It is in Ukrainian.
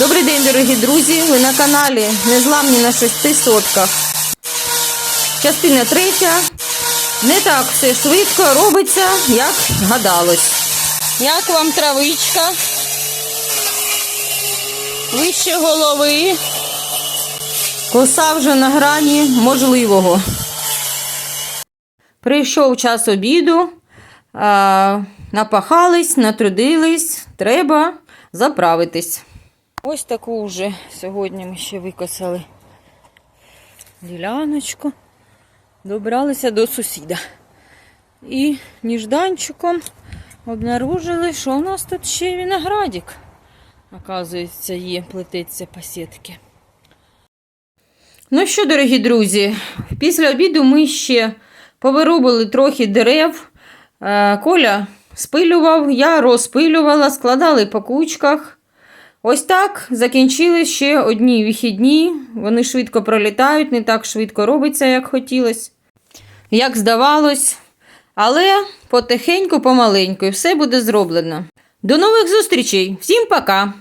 Добрий день, дорогі друзі! Ви на каналі Незламні на шести сотках. Частина третя. Не так все швидко робиться, як гадалось. Як вам травичка? Вище голови. Коса вже на грані можливого. Прийшов час обіду, напахались, натрудились, треба заправитись. Ось таку вже сьогодні ми ще викосали діляночку. Добралися до сусіда. І ніжданчиком обнаружили, що у нас тут ще виноградик. Оказується, є, плететься по сітки. Ну що, дорогі друзі, після обіду ми ще повирубили трохи дерев. Е, Коля спилював, я розпилювала, складали по кучках. Ось так закінчили ще одні вихідні. Вони швидко пролітають, не так швидко робиться, як хотілося, як здавалось. Але потихеньку, помаленьку, і все буде зроблено. До нових зустрічей! Всім пока!